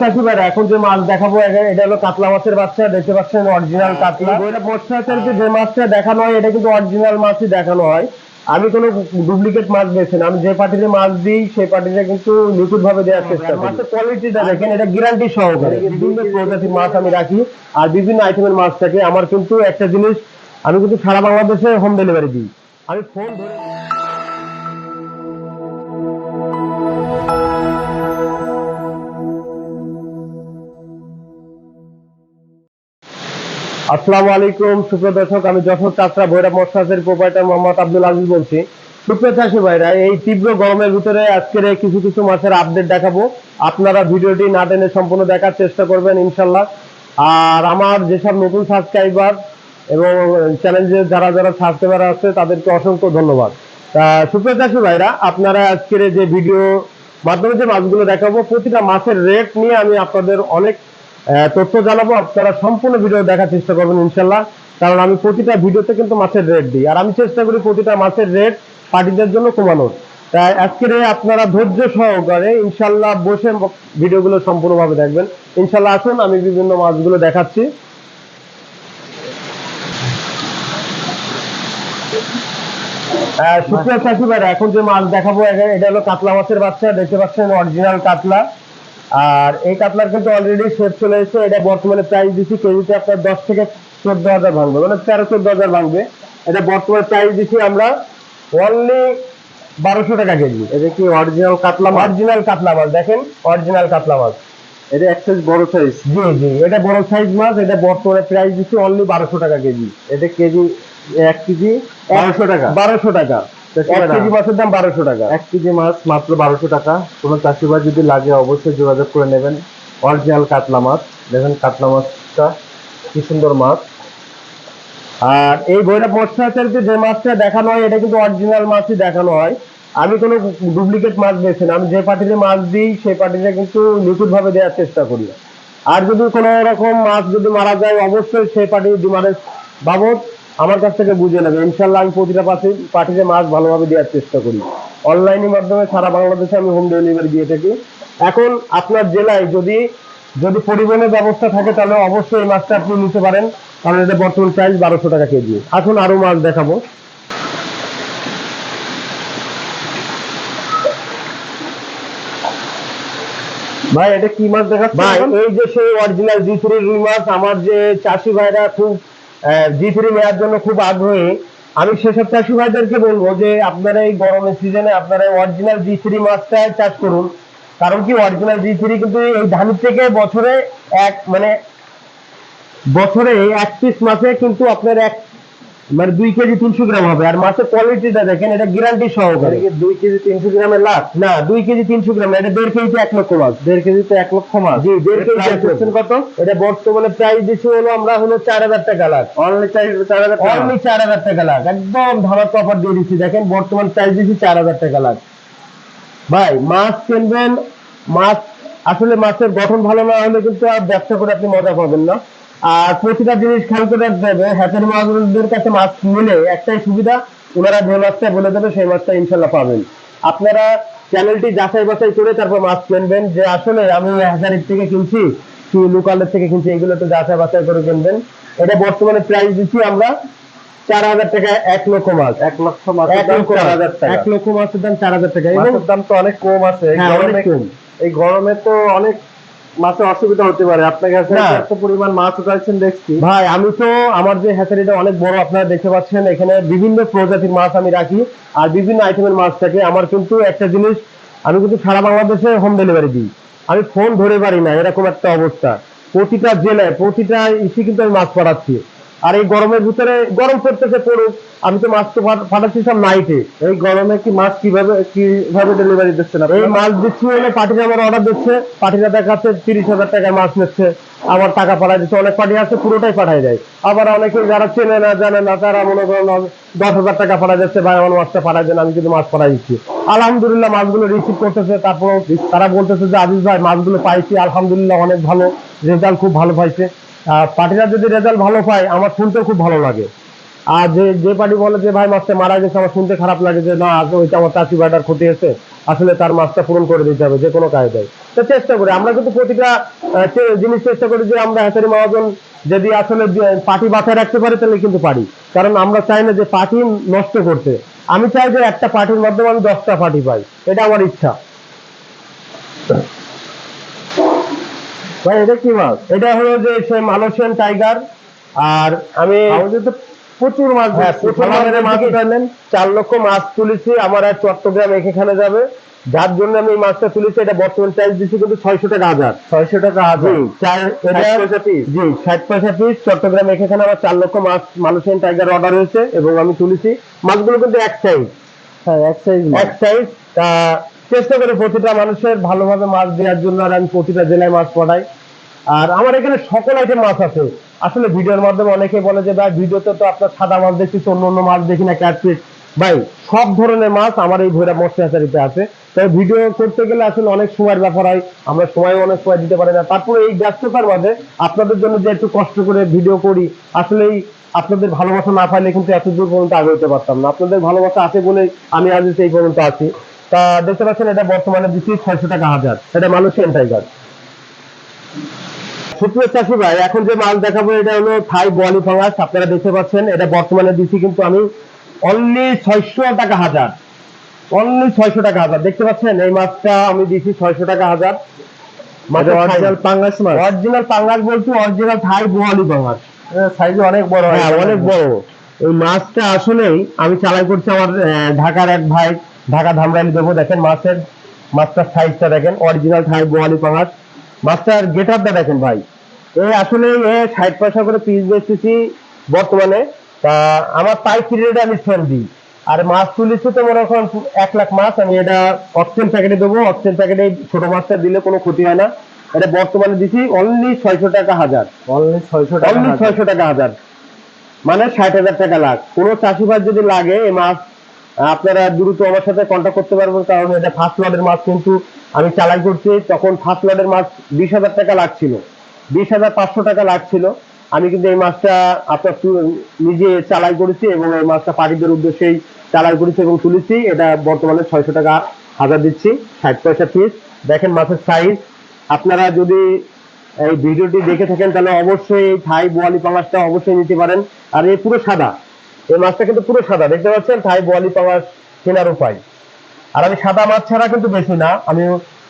চাষি ভাইরা, এখন যে মাছ দেখাবো এটা হলো কাতলা মাছের বাচ্চা দেখতে পাচ্ছেন অরিজিনাল কাতলা। এটা যে মাছটা দেখানো হয় এটা কিন্তু অরিজিনাল মাছই দেখানো হয়। আমি কোনো ডুপ্লিকেট মাছ বেছে না। আমি যে পার্টিতে মাছ দিই সেই পার্টিতে কিন্তু লিকুইড ভাবে দেওয়ার চেষ্টা করি। মাছের কোয়ালিটিটা দেখেন। এটা গ্যারান্টি সহকারে। বিভিন্ন প্রজাতির মাছ আমি রাখি। আর বিভিন্ন আইটেমের মাছ থাকে। আমার কিন্তু একটা জিনিস আমি কিন্তু সারা বাংলাদেশে হোম ডেলিভারি দিই। আমি ফোন ধরে আসসালামু আলাইকুম, সুপ্রিয় দর্শক, আমি যশোর চাষরা ভৈরব মৎস্যাসের প্রোপাইটার মোহাম্মদ আব্দুল আজিজ বলছি। সুপ্রিয় চাষি ভাইরা, এই তীব্র গরমের ভিতরে আজকের কিছু কিছু মাছের আপডেট দেখাবো। আপনারা ভিডিওটি না টেনে সম্পূর্ণ দেখার চেষ্টা করবেন, ইনশাল্লাহ। আর আমার যেসব নতুন সাবস্ক্রাইবার এবং চ্যানেলে যারা যারা সাবস্ক্রাইবার আছে, তাদেরকে অসংখ্য ধন্যবাদ। সুপ্রিয় চাষি ভাইরা, আপনারা আজকের যে ভিডিও মাধ্যমে যে মাছগুলো দেখাবো, প্রতিটা মাছের রেট নিয়ে আমি আপনাদের অনেক তথ্য জানাব, আপনারা সম্পূর্ণ ভিডিও দেখার চেষ্টা করবেন, ইনশাল্লাহ। কারণ আমি প্রতিটা ভিডিওতে কিন্তু মাছের রেট দিই। আর আমি চেষ্টা করি প্রতিটা মাছের রেট পার্টিদের জন্য কমানোর। তাই আজকের আপনারা ধৈর্য সহকারে, ইনশাল্লাহ, বসে ভিডিওগুলো সম্পূর্ণভাবে দেখবেন। ইনশাল্লাহ আসুন, আমি বিভিন্ন মাছগুলো দেখাচ্ছি। সুপ্রিয় চাষি এখন যে মাছ দেখাবো, এটা হলো কাতলা মাছের বাচ্চা, দেখতে পাচ্ছেন অরিজিনাল কাতলা। আর এই কাতলার কিন্তু অলরেডি শেপ চলে এসেছে। এটা বর্তমানে প্রাইস দিচ্ছি কেজিতে আপনার দশ থেকে চোদ্দ হাজার ভাঙবে মানে তেরো চোদ্দ হাজার ভাঙবে। এটা বর্তমানে প্রাইস দিচ্ছি আমরা অনলি বারোশো টাকা কেজি। এটা কি অরিজিনাল কাতলা মাছ অরিজিনাল কাতলা মাছ দেখেন অরিজিনাল কাতলা মাছ এটা এক সাইজ বড় সাইজ জি জি এটা বড় সাইজ মাছ এটা বর্তমানে প্রাইস দিচ্ছি অনলি বারোশো টাকা কেজি। এটা কেজি এক কেজি? বারোশো টাকা। বারোশো টাকা। এক কেজি মাছের দাম বারোশো টাকা। এক কেজি মাছ মাত্র বারোশো টাকা। কোনো যদি লাগে অবশ্যই যোগাযোগ করে নেবেন। অরিজিনাল কাতলা মাছ। দেখেন কাতলা মাছটা কি সুন্দর মাছ। আর এই মৎস্যাচারীতে যে মাছটা দেখানো হয় এটা কিন্তু অরিজিনাল মাছই দেখানো হয়। আমি কোনো ডুপ্লিকেট মাছ বেছে না। আমি যে পার্টিতে মাছ দিই সেই পার্টিতে কিন্তু লিকুইড ভাবে দেওয়ার চেষ্টা করি। আর যদি কোনো রকম মাছ যদি মারা যায় অবশ্যই সেই পার্টির ডিমান্ডের বাবদ আমার কাছ থেকে বুঝে নেবে। ইনশাল্লাহ আমি প্রতিটা পার্টি পার্টিতে মাছ ভালোভাবে দেওয়ার চেষ্টা করি। অনলাইনের মাধ্যমে সারা বাংলাদেশে আমি হোম ডেলিভারি দিয়ে থাকি। এখন আপনার জেলায় যদি যদি পরিবহনের ব্যবস্থা থাকে তাহলে অবশ্যই এই মাছটা আপনি নিতে পারেন। কারণ এটা বর্তমান প্রাইস বারোশো টাকা কেজি। এখন আরও মাছ দেখাবো। ভাই এটা কি মাছ দেখাচ্ছে ভাই? এই যে সেই অরিজিনাল জি থ্রি রুই মাছ আমার যে চাষি ভাইরা খুব জি থ্রি নেওয়ার জন্য খুব আগ্রহী। আমি সেসব চাষি ভাইদেরকে বলব যে, আপনারা এই গরমের সিজনে আপনারা অরিজিনাল জি থ্রি মাছটা চাষ করুন। কারণ কি অরিজিনাল জি থ্রি কিন্তু এই ধানের থেকে বছরে এক মানে বছরে এক পিস মাসে কিন্তু আপনার এক মানে দুই কেজি তিনশো গ্রাম হবে। আর মাছের কোয়ালিটিটা দেখেন এটা গ্যারান্টি সহকারে। দুই কেজি তিনশো গ্রামের লাখ না দুই কেজি তিনশো গ্রাম এটা দেড় কেজিতে এক লক্ষ মাছ দেড় কেজিতে এক লক্ষ মাছ জি দেড় কেজি কত? এটা বর্তমানে প্রাইস দিচ্ছি হলো আমরা হলো চার হাজার টাকা লাখ। অনলি চার হাজার টাকা অনলি চার হাজার টাকা লাখ। একদম ধামার অফার দিয়ে দিচ্ছি দেখেন বর্তমান প্রাইস দিচ্ছি চার হাজার টাকা লাখ। ভাই মাছ কিনবেন মাছ আসলে মাছের গঠন ভালো না হলে কিন্তু আর ব্যবসা করে আপনি মজা পাবেন না। আর প্রতিটা জিনিস খেয়াল করে রাখতে হবে। হাতের মাছদের কাছে মাছ নিলে একটাই সুবিধা ওনারা যে মাছটা বলে দেবে সেই মাছটা ইনশাল্লাহ পাবেন। আপনারা চ্যানেলটি যাচাই বাছাই করে তারপর মাছ কিনবেন। যে আসলে আমি হাজারের থেকে কিনছি কি লোকালের থেকে কিনছি এগুলো তো যাচাই বাছাই করে কিনবেন। এটা বর্তমানে প্রাইস দিচ্ছি আমরা চার হাজার টাকা এক লক্ষ মাছ এক লক্ষ মাছ এক লক্ষ টাকা। এক লক্ষ মাছের দাম চার হাজার টাকা। মাছের দাম তো অনেক কম আছে। হ্যাঁ, গরমে এই গরমে তো অনেক মাছের অসুবিধা হতে পারে। আপনার কাছে। এত পরিমাণ মাছ উঠাইছেন দেখছি। ভাই আমি তো আমার যে হ্যাচারিটা অনেক বড় আপনারা দেখতে পাচ্ছেন এখানে বিভিন্ন প্রজাতির মাছ আমি রাখি আর বিভিন্ন আইটেমের মাছ থাকে। আমার কিন্তু একটা জিনিস আমি কিন্তু সারা বাংলাদেশে হোম ডেলিভারি দিই। আমি ফোন ধরে পারি না এরকম একটা অবস্থা। প্রতিটা জেলায় প্রতিটা ইসি কিন্তু আমি মাছ পাঠাচ্ছি। আর এই গরমের ভিতরে গরম পড়তেছে পড়ুক, আমি তো মাছ তো পাঠ- পাঠাচ্ছি সব নাইটে এই গরমে কি মাছ কীভাবে কীভাবে ডেলিভারি দিচ্ছেন এই মাছ দিচ্ছি হলে পার্টিরা আমার অর্ডার দিচ্ছে পার্টিরা দেখাচ্ছে তিরিশ হাজার টাকায় মাছ নিচ্ছে আবার টাকা পাঠাই দিচ্ছে, অনেক পার্টি আছে, পুরোটাই পাঠাই দেয়। আবার অনেকে যারা চেনে না, জানে না, তারা মনে করেন দশ হাজার টাকা পাঠাই যাচ্ছে ভাই, আমার মাছটা পাঠাই দেন, আমি কিন্তু মাছ পাঠাই দিচ্ছি। আলহামদুলিল্লাহ মাছগুলো রিসিভ করতেছে তারপর তারা বলতেছে যে, আজিজ ভাই, মাছগুলো পাইছি, আলহামদুলিল্লাহ অনেক ভালো রেজাল্ট খুব ভালো পাইছে। পার্টিরা যদি রেজাল্ট ভালো পায়, আমার শুনতেও খুব ভালো লাগে। আর যে যে পার্টি বলে যে ভাই মাছটা মারা গেছে, আমার শুনতে খারাপ লাগে যে, না ওইটা আমার চাষি ভাইটার ক্ষতি হয়েছে, আসলে তার মাছটা পূরণ করে দিতে হবে, যে কোনো কায়দায়। তো চেষ্টা করি, আমরা কিন্তু প্রতিটা জিনিস চেষ্টা করি যে, আমরা হ্যাচারি মহাজন যদি আসলে পার্টি বাঁচায় রাখতে পারি, তাহলে কিন্তু পারি। কারণ আমরা চাই না যে, পার্টি নষ্ট করতে। আমি চাই যে, একটা পার্টির মাধ্যমে আমি দশটা পার্টি পাই, এটা আমার ইচ্ছা। ভাই এটা কি মাছ? এটা হলো যে সে মালয়েশিয়ান টাইগার আর আমি প্রচুর মাছ হ্যাঁ মাছ উঠালেন চার লক্ষ মাছ তুলেছি আমার আর চট্টগ্রাম এখানে যাবে। যার জন্য আমি মাছটা তুলেছি এটা বর্তমান প্রাইস দিচ্ছি কিন্তু ছয়শো টাকা হাজার। ছয়শো টাকা হাজার। জি ষাট পয়সা পিস চট্টগ্রাম এখানে আমার চার লক্ষ মাছ মালয়েশিয়ান টাইগার অর্ডার হয়েছে এবং আমি তুলেছি। মাছগুলো কিন্তু এক সাইজ হ্যাঁ এক সাইজ এক সাইজ তা চেষ্টা করে প্রতিটা মানুষের ভালোভাবে মাছ দেওয়ার জন্য আর আমি প্রতিটা জেলায় মাছ পাঠাই। আর আমার এখানে সকল আইটেম মাছ আছে। আসলে ভিডিওর মাধ্যমে অনেকে বলে যে, ভাই, ভিডিওতে তো আপনার সাদা মাছ দেখছি অন্য অন্য মাছ দেখি না ক্যাটফিট ভাই, সব ধরনের মাছ আমার এই ভৈরব মৎস্য হ্যাচারিতে আছে। তাই ভিডিও করতে গেলে আসলে অনেক সময়ের ব্যাপার হয়, আমরা সময় অনেক সময় দিতে পারি না। তারপরে এই ব্যস্ততার মাঝে আপনাদের জন্য যে একটু কষ্ট করে ভিডিও করি, আসলেই আপনাদের ভালোবাসা না পাইলে কিন্তু এত দূর পর্যন্ত আগে হতে পারতাম না। আপনাদের ভালোবাসা আছে বলেই আমি আজ এই পর্যন্ত আছি। তা দেখতে পাচ্ছেন, এটা বর্তমানে দিচ্ছি ছয়শো টাকা হাজার। এটা মালয়েশিয়ান টাইগার সুপ্রিয় চাষি ভাই এখন যে মাছ দেখাবো এটা হলো থাই বোয়ালি ফাঙ্গাস আপনারা দেখতে পাচ্ছেন এটা বর্তমানে দিচ্ছি কিন্তু আমি অনলি ছয়শো টাকা হাজার। অনলি ছয়শো টাকা হাজার। দেখতে পাচ্ছেন এই মাছটা আমি দিচ্ছি ছয়শো টাকা হাজার। অরিজিনাল পাঙ্গাস মাছ? অরিজিনাল পাঙ্গাস বলছি অরিজিনাল থাই বোয়ালি পাঙ্গাস সাইজ অনেক বড় হয়। অনেক বড়। এই মাছটা আসলেই আমি চালাই করছি আমার ঢাকার এক ভাই ঢাকা ধামরাইলি দেবো। দেখেন মাছের মাছটার সাইজটা দেখেন অরিজিনাল থাই বোয়ালি পাঙাশ মাছটার গেট আপটা দেখেন ভাই এ আসলে এ ষাট পয়সা করে পিস বেচতেছি বর্তমানে। তা আমার পাইকারি রেটে আমি সেল দিই। আর মাছ তুলেছি তো মনে করেন এক লাখ মাছ আমি এটা অক্সিজেন প্যাকেটে দেবো। অক্সিজেন প্যাকেটে ছোট মাছটা দিলে কোনো ক্ষতি হয় না। এটা বর্তমানে দিচ্ছি অনলি ছয়শো টাকা হাজার। অনলি ছয়শো টাকা অনলি ছয়শো টাকা হাজার। মানে ষাট হাজার টাকা লাখ। কোনো চাষিবাদ যদি লাগে এই মাছ আপনারা দ্রুত আমার সাথে কন্ট্যাক্ট করতে পারবেন কারণ এটা ফার্স্ট লটের মাছ কিন্তু আমি চালাই করছি, তখন ফার্স্ট লটের মাছ বিশ হাজার টাকা লাগছিল। বিশ হাজার পাঁচশো টাকা লাগছিল। আমি কিন্তু এই মাছটা আপনার নিজে চালাই করেছি এবং এই মাছটা পাখিদের উদ্দেশ্যেই চালাই করেছি এবং তুলেছি। এটা বর্তমানে ছয়শো টাকা হাজার দিচ্ছি, ষাট পয়সা পিস দেখেন মাছের সাইজ আপনারা যদি এই ভিডিওটি দেখে থাকেন, তাহলে অবশ্যই এই থাই বোয়ালি পাঙাশটা অবশ্যই নিতে পারেন। আর এই পুরো সাদা। এই মাছটা কিন্তু পুরো সাদা। দেখতে পাচ্ছেন, থাই বোয়ালি পাঙাশ কেনার উপায়। আর আমি সাদা মাছ ছাড়া কিন্তু বেশি না। আমি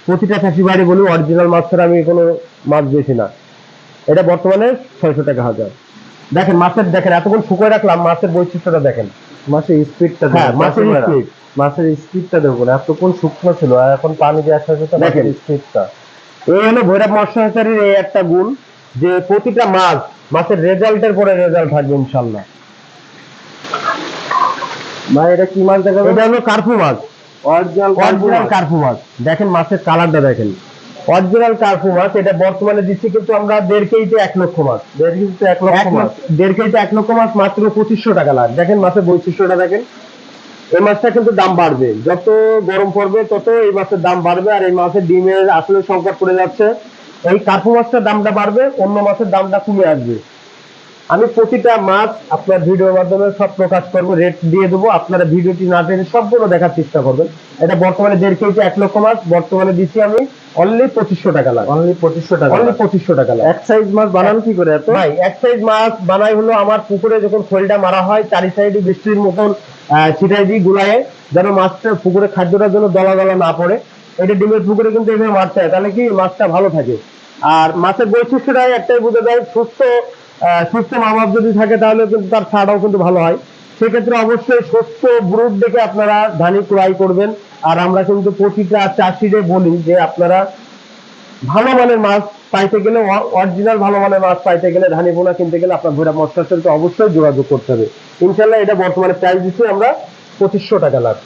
প্রতিটা চাষি বাড়ি বলি অরিজিনাল মাছ ছাড়া আমি কোনো মাছ বেশি না। এটা বর্তমানে ছয়শো টাকা হাজার। দেখেন মাছের দেখেন এতক্ষণ শুকিয়ে রাখলাম মাছের বৈশিষ্ট্যটা দেখেন। মাছের স্পিডটা হ্যাঁ, মাছের speed। মাছের স্পিডটা দেখুন এতক্ষণ শুকনো ছিল আর এখন পানি দিয়ে আসার সাথে দেখেন। স্পিডটা এই হলো ভৈরব মৎস্য হ্যাচারির এই একটা গুণ যে প্রতিটা মাছ মাছের রেজাল্টের পরে রেজাল্ট থাকবে ইনশাল্লাহ ভাই এটা কি মাছ দেখাবে এটা হলো কার্পু মাছ। অরিজিনাল কার্পু মাছ দেখেন মাছের কালারটা দেখেন। অরিজিনাল কার্পু মাছ এটা বর্তমানে দিচ্ছি কিন্তু আমরা দেড় কেজিতে এক লক্ষ মাছ। দেড় কেজিতে এক লক্ষ মাছ। দেড় কেজিতে এক লক্ষ মাছ মাত্র পঁচিশশো টাকা লাখ। দেখেন মাছের বৈশিষ্ট্যটা দেখেন। এই মাছটা কিন্তু দাম বাড়বে। যত গরম পড়বে তত এই মাছের দাম বাড়বে আর এই মাছের ডিমের আসলে সংকট পড়ে যাচ্ছে। এই কার্পু মাছটার দামটা বাড়বে অন্য মাছের দামটা কমে আসবে। আমি প্রতিটা মাছ আপনার ভিডিওর মাধ্যমে সব প্রকাশ করব রেট দিয়ে দেবো। আপনারা ভিডিওটি না টেনে সবগুলো দেখার চেষ্টা করবেন। এটা বর্তমানে দেড় কেজি এক লক্ষ মাছ বর্তমানে দিচ্ছি আমি অনলি পঁচিশশো টাকা লাখ। অনলি পঁচিশশো টাকা অনলি পঁচিশশো টাকা লাখ। এক সাইজ মাছ বানান কি করে এত? ভাই এক সাইজ মাছ বানাই হলো আমার পুকুরে যখন খোলটা মারা হয় চারি সাইডে বৃষ্টির মতন আহ, ছিটাই দিই গুলায়ে যেন মাছটা পুকুরে খাদ্যটার জন্য দলা দলা না পড়ে। এটা ডিমের পুকুরে কিন্তু এভাবে মারতে হয় তাহলে কি মাছটা ভালো থাকে? আর মাছের বৈশিষ্ট্যটাই একটাই বোঝা যায় সুস্থ সুস্থ মা বাপ যদি থাকে তাহলে কিন্তু তার ছাড়াও কিন্তু ভালো হয়। সেক্ষেত্রে অবশ্যই সুস্থ ব্রুড দেখে আপনারা ধানি ক্রয় করবেন। আর আমরা কিন্তু প্রতিটা চাষিদের বলি যে আপনারা ভালো মানের মাছ পাইতে গেলে অরিজিনাল ভালো মানের মাছ পাইতে গেলে ধানি বোনা কিনতে গেলে আপনার ভৈরব সাথে অবশ্যই যোগাযোগ করতে হবে। ইনশাল্লাহ এটা বর্তমানে প্রাইস দিচ্ছি আমরা পঁচিশশো টাকা লাখ।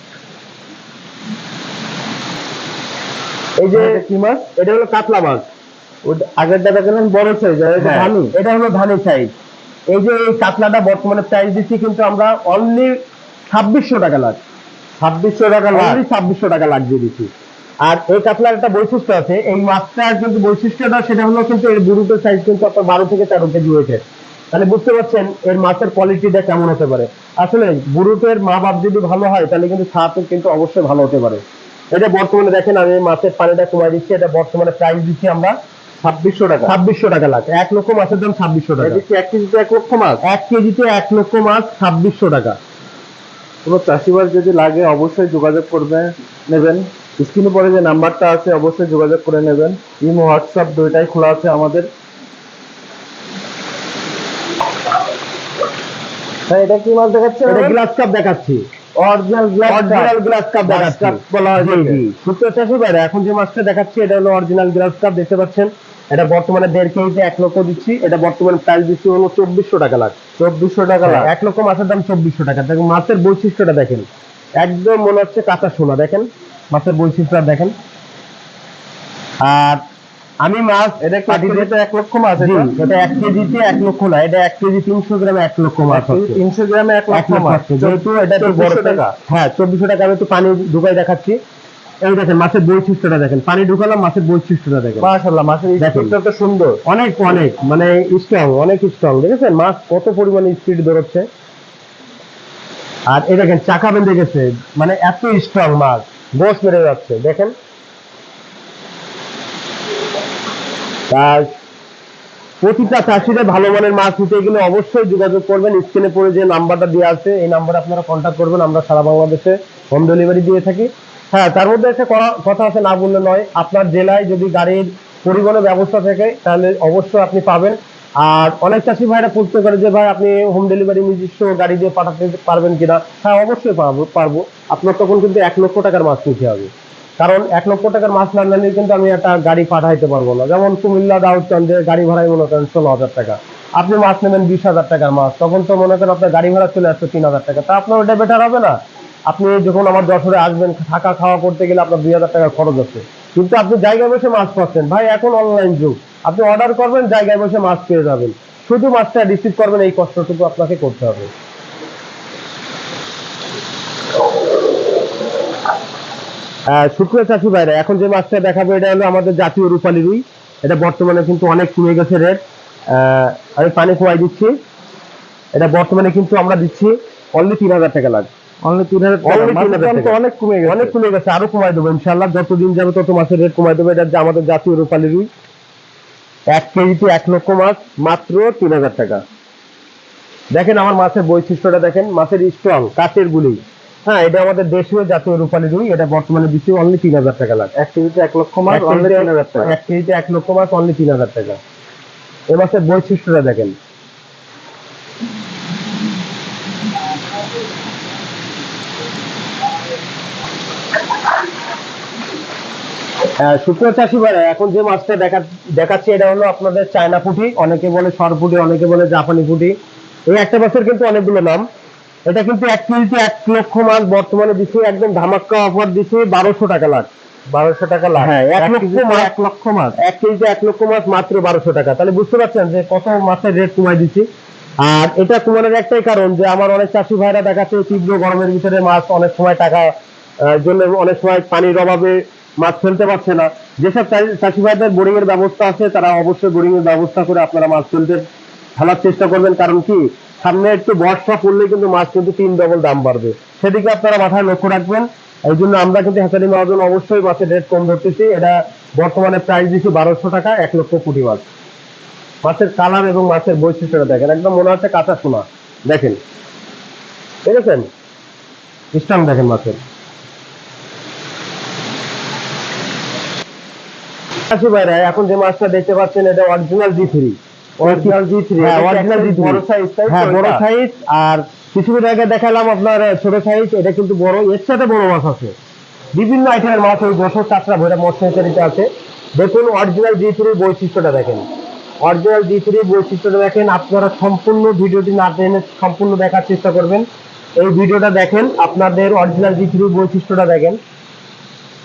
এই যে কি মাছ? এটা হলো কাতলা মাছ। ওটা আগেরটা দেখলেন বড় সাইজ হ্যাঁ, ধানি। এটা হলো ধানের সাইজ এই যে এই কাতলাটা বর্তমানে প্রাইস দিচ্ছি কিন্তু আমরা অনলি ছাব্বিশশো টাকা লাখ ছাব্বিশশো টাকা অনলি ছাব্বিশশো টাকা লাখ দিয়ে দিচ্ছি। আর এই কাতলার একটা বৈশিষ্ট্য আছে এই মাছটার কিন্তু বৈশিষ্ট্যটা সেটা হলো কিন্তু এর সাইজ কিন্তু আপনার বারো থেকে তেরো কেজি হয়েছে। তাহলে বুঝতে পারছেন এর মাছের কোয়ালিটিটা কেমন হতে পারে। আসলে বুড়ুটের মা বাপ যদি ভালো হয় তাহলে কিন্তু স্বাদ কিন্তু অবশ্যই ভালো হতে পারে। এটা বর্তমানে দেখেন আমি মাছের পানিটা কমাই দিচ্ছি এটা বর্তমানে প্রাইস দিচ্ছি আমরা ছাব্বিশশো টাকা। ছাব্বিশশো টাকা লাখ। এক লক্ষ মাছের দাম ছাব্বিশশো টাকা। এক কেজিতে এক লক্ষ মাছ? এক কেজিতে এক লক্ষ মাছ ছাব্বিশশো টাকা। কোনো চাষিবার যদি লাগে অবশ্যই যোগাযোগ করবে নেবেন। স্ক্রিনে পরে যে নাম্বারটা আছে অবশ্যই যোগাযোগ করে নেবেন। ইমো হোয়াটসঅ্যাপ দুইটাই খোলা আছে আমাদের। হ্যাঁ এটা কি মাছ দেখাচ্ছে এটা গ্লাস কাপ দেখাচ্ছি। অরিজিনাল অরিজিনাল গ্লাস কাপ দেখাচ্ছি। বলা হয়। সুপ্রিয় চাষি ভাইরা এখন যে মাছটা দেখাচ্ছি এটা হলো অরিজিনাল গ্লাস কাপ দেখতে পাচ্ছেন? এটা বর্তমানে দেড় কেজিতে এক লক্ষ দিচ্ছি এটা বর্তমানে প্রাইস দিচ্ছি হলো চব্বিশশো টাকা লাখ। চব্বিশশো টাকা হ্যাঁ, লাখ। এক লক্ষ মাছের দাম চব্বিশশো টাকা। দেখুন মাছের বৈশিষ্ট্যটা দেখেন। একদম মনে হচ্ছে কাঁচা সোনা দেখেন। মাছের বৈশিষ্ট্যটা দেখেন। আর আমি মাছ এটা কি এক লক্ষ মাছ এটা? এক কেজিতে এক লক্ষ না এটা এক কেজি তিনশো গ্রামে এক লক্ষ মাছ তিনশো গ্রামে এক লক্ষ মাছ। যেহেতু এটা বড় টাকা। হ্যাঁ চব্বিশশো টাকা আমি একটু পানি ঢুকাই দেখাচ্ছি। এই দেখেন মাছের বৈশিষ্ট্যটা দেখেন। পানি ঢুকালাম মাছের বৈশিষ্ট্যটা দেখেন। মাশাআল্লাহ মাছের। স্পিডটা তো সুন্দর। অনেক অনেক মানে স্ট্রং অনেক স্ট্রং দেখেছেন? মাছ কত পরিমাণে স্পিড বেরোচ্ছে? আর এই দেখেন চাকা বেঁধে গেছে। মানে এত স্ট্রং মাছ। মেরে যাচ্ছে দেখেন। প্রতিটা চাষিদের ভালো মানের মাছ নিতে গেলে অবশ্যই যোগাযোগ করবেন। স্ক্রিনে পড়ে যে নাম্বারটা দেওয়া আছে এই নাম্বারে আপনারা কন্ট্যাক্ট করবেন। আমরা সারা বাংলাদেশে হোম ডেলিভারি দিয়ে থাকি। হ্যাঁ তার মধ্যে একটা কথা আছে না বললে নয়। আপনার জেলায় যদি গাড়ির পরিবহনের ব্যবস্থা থাকে, তাহলে অবশ্যই আপনি পাবেন। আর অনেক চাষি ভাইরা প্রশ্ন করে যে, ভাই, আপনি হোম ডেলিভারি নিজস্ব গাড়ি দিয়ে পাঠাতে পারবেন কিনা? হ্যাঁ অবশ্যই পারব পারব। আপনার তখন কিন্তু এক লক্ষ টাকার মাছ নিতে হবে। কারণ এক লক্ষ টাকার মাছ না নিলে কিন্তু আমি একটা গাড়ি পাঠাইতে পারব না। যেমন কুমিল্লা দাউদচন্দ্রে গাড়ি ভাড়াই মনে করেন ষোলো হাজার টাকা। আপনি মাছ নেবেন বিশ হাজার টাকার মাছ। তখন তো মনে করেন আপনার গাড়ি ভাড়া চলে আসছে তিন হাজার টাকা। তা আপনার ওটা বেটার হবে না? আপনি যখন আমার যশোরে আসবেন থাকা খাওয়া করতে গেলে আপনার দুই হাজার টাকা খরচ আছে। কিন্তু আপনি জায়গায় বসে মাছ পাচ্ছেন। ভাই এখন অনলাইন যুগ। আপনি অর্ডার করবেন জায়গায় বসে মাছ পেয়ে যাবেন। শুধু মাছটা রিসিভ করবেন এই কষ্টটুকু আপনাকে করতে হবে। আহ, শুক্রিয়া চাষি ভাইরা এখন যে মাছটা দেখাবো এটা হলো আমাদের জাতীয় রূপালী রুই। এটা বর্তমানে কিন্তু অনেক কমে গেছে রেট। আমি পানি খোয়াই দিচ্ছি। এটা বর্তমানে কিন্তু আমরা দিচ্ছি অনলি তিন হাজার টাকা লাগে অনলি তিন হাজার Only 3,000 দাম তো অনেক কমে গেছে। অনেক কমে গেছে আরও কমাই দেবো ইনশাল্লাহ যতদিন যাবে তত মাছের রেট কমাই দেবো। এটা আমাদের জাতীয় রূপালী রুই এক কেজিতে এক লক্ষ মাছ মাত্র তিন হাজার টাকা। দেখেন আমার মাছের বৈশিষ্ট্যটা দেখেন। মাছের স্ট্রং কাঠের গুলি। হ্যাঁ এটা আমাদের দেশীয় জাতীয় রূপালী রুই এটা বর্তমানে দিচ্ছি অনলি তিন হাজার টাকা লাগে এক কেজিতে এক লক্ষ মাছ অনলি কেজিতে- তিন হাজার টাকা। এক কেজিতে এক লক্ষ মাছ অনলি তিন হাজার টাকা। এই মাছের বৈশিষ্ট্যটা দেখেন। শুক্রিয়া চাষি ভাইরা এখন যে মাছটা দেখা দেখাচ্ছি এটা হলো আপনাদের চায়না পুঁটি। অনেকে বলে সরপুটি অনেকে বলে জাপানি পুঁটি। এই একটা মাছের কিন্তু অনেকগুলো নাম। এটা কিন্তু এক কেজিতে এক লক্ষ মাছ বর্তমানে দিচ্ছি। একদম ধামাক্কা অফার দিচ্ছি বারোশো টাকা লাখ। বারোশো টাকা লাখ। হ্যাঁ, এক লক্ষ মাছ। এক লক্ষ মাছ। এক কেজিতে এক লক্ষ মাছ মাত্র বারোশো টাকা। তাহলে বুঝতে পারছেন যে কত মাছের রেট কমাই দিচ্ছি। আর এটা কমানোর একটাই কারণ যে আমার অনেক চাষি ভাইরা দেখাচ্ছে তীব্র গরমের ভিতরে মাছ অনেক সময় টাকা জন্য অনেক সময় পানির অভাবে মাছ ফেলতে পারছে না। যেসব চাষি- ভাইদের বোরিং এর ব্যবস্থা আছে, তারা অবশ্যই বোরিং এর ব্যবস্থা করে আপনারা মাছ ফেলতে ফেলার চেষ্টা করবেন। কারণ কি? সামনে একটু বর্ষা পড়লে কিন্তু মাছ কিন্তু তিন ডবল দাম বাড়বে। সেদিকে আপনারা মাথায় লক্ষ্য রাখবেন। এই জন্য আমরা কিন্তু হ্যাচারি মহাজন অবশ্যই মাছের রেট কম ধরতেছি। এটা বর্তমানে প্রাইস দিচ্ছি বারোশো টাকা, এক লক্ষ কোটি মাছ মাছের কালার এবং মাছের বৈশিষ্ট্যটা দেখেন। একদম মনে হচ্ছে কাঁচা সোনা। দেখেন। দেখেছেন? স্ট্রং দেখেন মাছের ভাইরা এখন যে মাছটা দেখতে পাচ্ছেন এটা original G three original G three হ্যাঁ অরিজিনাল জি বড় সাইজ হ্যাঁ বড় সাইজ আর কিছুদিন আগে দেখালাম আপনার ছোট সাইজ এটা কিন্তু বড় এর সাথে বড় মাছ আছে। বিভিন্ন আইটেমের মাছ ওই বছর ভৈরা মৎস্যচারিতে আছে। দেখুন অরিজিনাল জি থ্রির বৈশিষ্ট্যটা দেখেন। অরিজিনাল জি থ্রির বৈশিষ্ট্যটা দেখেন আপনারা সম্পূর্ণ ভিডিওটি না টেনে সম্পূর্ণ দেখার চেষ্টা করবেন। এই ভিডিওটা দেখেন আপনাদের অরিজিনাল জি থ্রির বৈশিষ্ট্যটা দেখেন।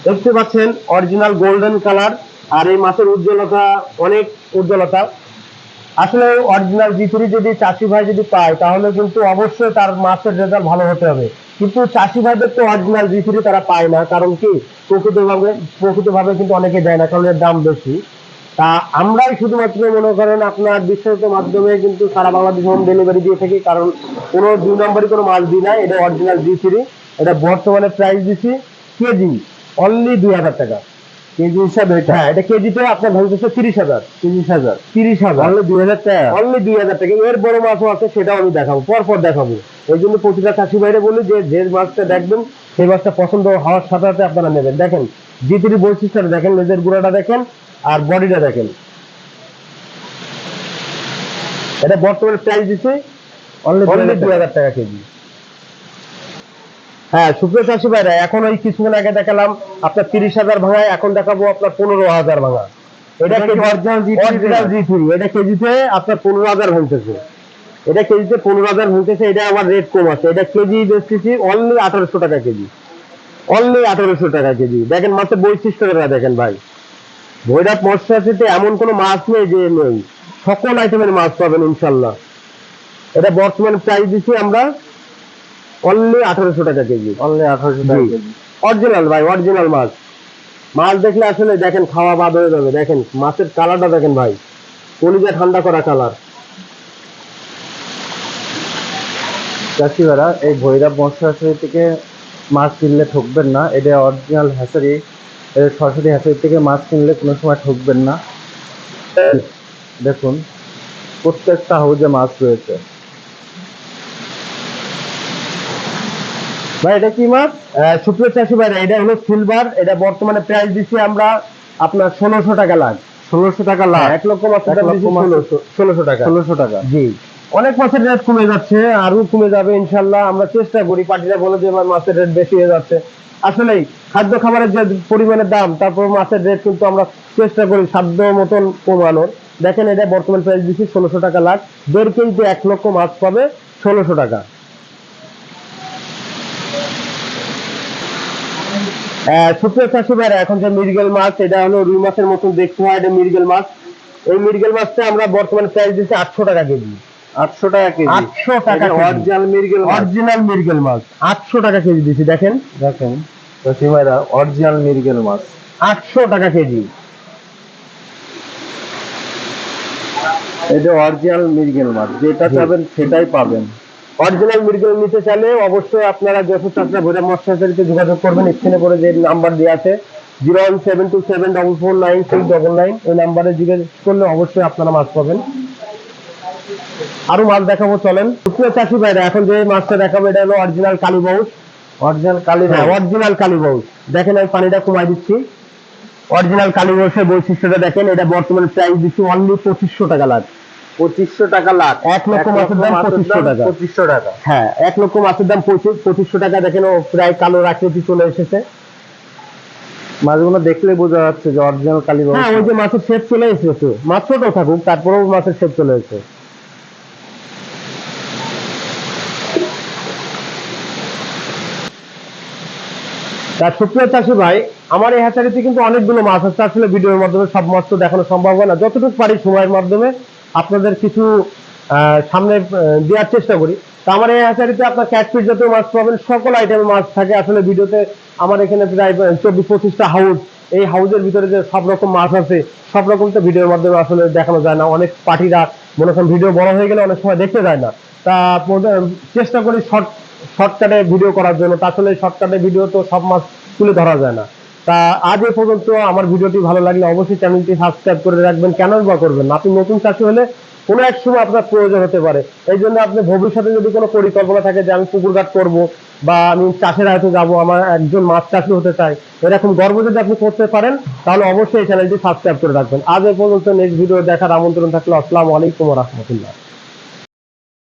দেখতে পাচ্ছেন অরিজিনাল গোল্ডেন কালার আর এই মাছের উজ্জ্বলতা অনেক উজ্জ্বলতা। আসলে অরিজিনাল জিতুরি যদি চাষি ভাই যদি পায়, তাহলে কিন্তু অবশ্যই তার মাছের রেজাল্ট ভালো হতে হবে। কিন্তু চাষি ভাইদের তো অরিজিনাল জিতুরি তারা পায় না, কারণ কি? প্রকৃতভাবে প্রকৃতভাবে কিন্তু অনেকে দেয় না, কারণ এর দাম বেশি। তা আমরাই শুধুমাত্র মনে করেন আপনার বিশ্বত মাধ্যমে কিন্তু সারা বাংলাদেশ হোম ডেলিভারি দিয়ে থাকি, কারণ কোনো দুই নম্বরই কোনো মাছ দিই না, এটা অরিজিনাল জি এটা বর্তমানে প্রাইস দিচ্ছি কেজি অনলি দুই হাজার টাকা। কেজি হিসাবে এটা? হ্যাঁ এটা কেজিতে আপনার ভাঙতেছে তিরিশ হাজার। তিরিশ হাজার। তিরিশ হাজার। অনলি দুই হাজার টাকা। অনলি দুই হাজার টাকা। এর বড় মাছও আছে সেটাও আমি দেখাবো। পর পর দেখাবো। ওই জন্য প্রতিটা চাষি বাইরে বলি যে যে মাছটা দেখবেন সেই মাছটা পছন্দ হওয়ার সাথে সাথে আপনারা নেবেন। দেখেন জিতির বৈশিষ্ট্যটা দেখেন লেজের গুঁড়াটা দেখেন আর বডিটা দেখেন। এটা বর্তমানে প্রাইস দিচ্ছে অনলি দুই হাজার টাকা কেজি। হ্যাঁ সুপ্রিয় চাষি ভাইরা এখন ওই কিছুক্ষণ আগে দেখালাম আপনার তিরিশ হাজার ভাঙায় এখন দেখাবো আপনার পনেরো হাজার ভাঙা। এটা এটা কি original G3 original G three এটা কেজিতে আপনার পনেরো হাজার ভাঙতেছে। এটা কেজিতে পনেরো হাজার ভাঙতেছে এটা আমার রেট কম আছে। এটা কেজি বেচতেছি অনলি আঠারোশো টাকা কেজি। অনলি আঠারোশো টাকা কেজি। দেখেন মাছের বৈশিষ্ট্যটা দেখেন ভাই। ভৈরব মৎস্যাচিতে এমন কোনো মাছ নেই যে নেই। সকল আইটেমের মাছ পাবেন ইনশাল্লাহ। এটা বর্তমানে প্রাইস দিচ্ছি আমরা অনলি আঠারোশো টাকা কেজি। অনলি আঠারোশো টাকা কেজি। অরিজিনাল ভাই অরিজিনাল মাছ। মাছ দেখলে আসলে দেখেন খাওয়া বাদ হয়ে যাবে। দেখেন মাছের কালারটা দেখেন ভাই। কলিজা ঠান্ডা করা কালার চাষিরা এই ভৈরব মৎস্যাচারী থেকে মাছ কিনলে ঠকবেন না। এটা অরিজিনাল হ্যাচারি এটা সরাসরি হ্যাচারি থেকে মাছ কিনলে কোনো সময় ঠকবেন না। দেখুন প্রত্যেকটা হাউজে মাছ রয়েছে। ভাই এটা কি মাছ? সুপ্রিয় চাষি ভাই এটা হলো সিলভার এটা বর্তমানে প্রাইস দিচ্ছি আমরা আপনার ষোলোশো টাকা লাখ। ষোলোশো টাকা লাখ। এক লক্ষ মাছ- ষোলোশো। টাকা। ষোলোশো টাকা। জি। অনেক মাছের রেট কমে যাচ্ছে আরও কমে যাবে ইনশাল্লাহ। আমরা চেষ্টা করি পার্টিরা বলে যে এবার মাছের রেট বেশি হয়ে যাচ্ছে। আসলেই খাদ্য খাবারের যে পরিমাণের দাম তারপর মাছের রেট কিন্তু আমরা চেষ্টা করি সাধ্য মতন কমানোর। দেখেন এটা বর্তমান প্রাইস দিচ্ছি ষোলোশো টাকা লাখ। দেড় কেজিতে এক লক্ষ মাছ পাবে ষোলোশো টাকা। সুপ্রিয় চাষি ভাইরা এখন যে মৃগেল মাছ এটা হলো রুই মাছের মতন দেখতে হয় এটা মৃগেল মাছ। এই মৃগেল মাছটা আমরা বর্তমানে প্রাইস দিচ্ছি আটশো টাকা কেজি। আটশো টাকা কেজি। আটশো টাকা অরিজিনাল মির্গেল অরিজিনাল মৃগেল মাছ। আটশো টাকা কেজি দিচ্ছি দেখেন। দেখেন। চাষি ভাইরা অরিজিনাল মির্গেল মাছ। আটশো টাকা কেজি। এটা অরিজিনাল মির্গেল মাছ। যেটা। চাবেন সেটাই পাবেন। অরিজিনাল মৃগেল নিতে চাইলে অবশ্যই আপনারা যশোর চাষরা ভৈরব মৎস্যাচারীতে যোগাযোগ করবেন। স্ক্রিনে করে যে নাম্বার দেওয়া আছে zero one seven two seven double four nine six double nine. এই নাম্বারে জিজ্ঞেস করলে অবশ্যই আপনারা মাছ পাবেন। আরও মাছ দেখাবো চলেন। শুকনো চাষি ভাইরা এখন যে মাছটা দেখাবো এটা হলো অরিজিনাল কালীবাউস অরিজিনাল কালী হ্যাঁ অরিজিনাল কালীবাউস দেখেন আমি পানিটা কমাই দিচ্ছি। অরিজিনাল কালী কালীবাউসের বৈশিষ্ট্যটা দেখেন এটা বর্তমানে প্রাইস দিচ্ছি অনলি পঁচিশশো টাকা লাখ। পঁচিশশো টাকা লাখ। এক লক্ষ মাছের দাম পঁচিশশো টাকা। পঁচিশশো টাকা। হ্যাঁ এক লক্ষ মাছের দাম পঁচিশ পঁচিশশো টাকা দেখেন ও প্রায় কালো আকৃতি চলে এসেছে। মাছগুলো দেখলে বোঝা যাচ্ছে যে অরিজিনাল কালী হ্যাঁ ওই যে মাছের শেপ চলে এসেছে। মাছ ছোট থাকুক তারপরেও মাছের শেপ চলে এসেছে। তার সুপ্রিয় চাষি ভাই আমার এই হ্যাচারিতে কিন্তু অনেকগুলো মাছ আছে। আসলে ভিডিওর মাধ্যমে সব মাছ তো দেখানো সম্ভব হয় না। যতটুকু পারি সময়ের মাধ্যমে আপনাদের কিছু সামনে দেওয়ার চেষ্টা করি। তো আমার এই হ্যাচারিতে আপনার ক্যাটফিট জাতীয় মাছ পাবেন, সকল আইটেমের মাছ থাকে আসলে ভিডিওতে। আমার এখানে প্রায় চব্বিশ পঁচিশটা হাউস এই হাউজের ভিতরে যে সব রকম মাছ আছে, সব রকম তো ভিডিওর মাধ্যমে আসলে দেখানো যায় না। অনেক পার্টিরা, মনে করেন ভিডিও বড় হয়ে গেলে অনেক সময় দেখতে যায় না। তা চেষ্টা করি শর্ট শর্টকাটে ভিডিও করার জন্য। তা আসলে শর্টকাটে ভিডিও তো সব মাছ তুলে ধরা যায় না। তা আজ এ পর্যন্ত আমার ভিডিওটি ভালো লাগলে অবশ্যই চ্যানেলটি সাবস্ক্রাইব করে রাখবেন কেন বা করবেন আপনি নতুন চাষি হলে কোনো এক সময় আপনার প্রয়োজন হতে পারে। এই জন্য আপনি ভবিষ্যতে যদি কোনো পরিকল্পনা থাকে যে আমি পুকুর ঘাট করব বা আমি চাষের আয়তে যাব, আমার একজন মাছ চাষি হতে চাই এরকম গর্ব যদি আপনি করতে পারেন, তাহলে অবশ্যই এই চ্যানেলটি সাবস্ক্রাইব করে রাখবেন। আজ এ পর্যন্ত নেক্সট ভিডিও দেখার আমন্ত্রণ থাকলে, আসসালামু আলাইকুম রহমতুল্লাহ।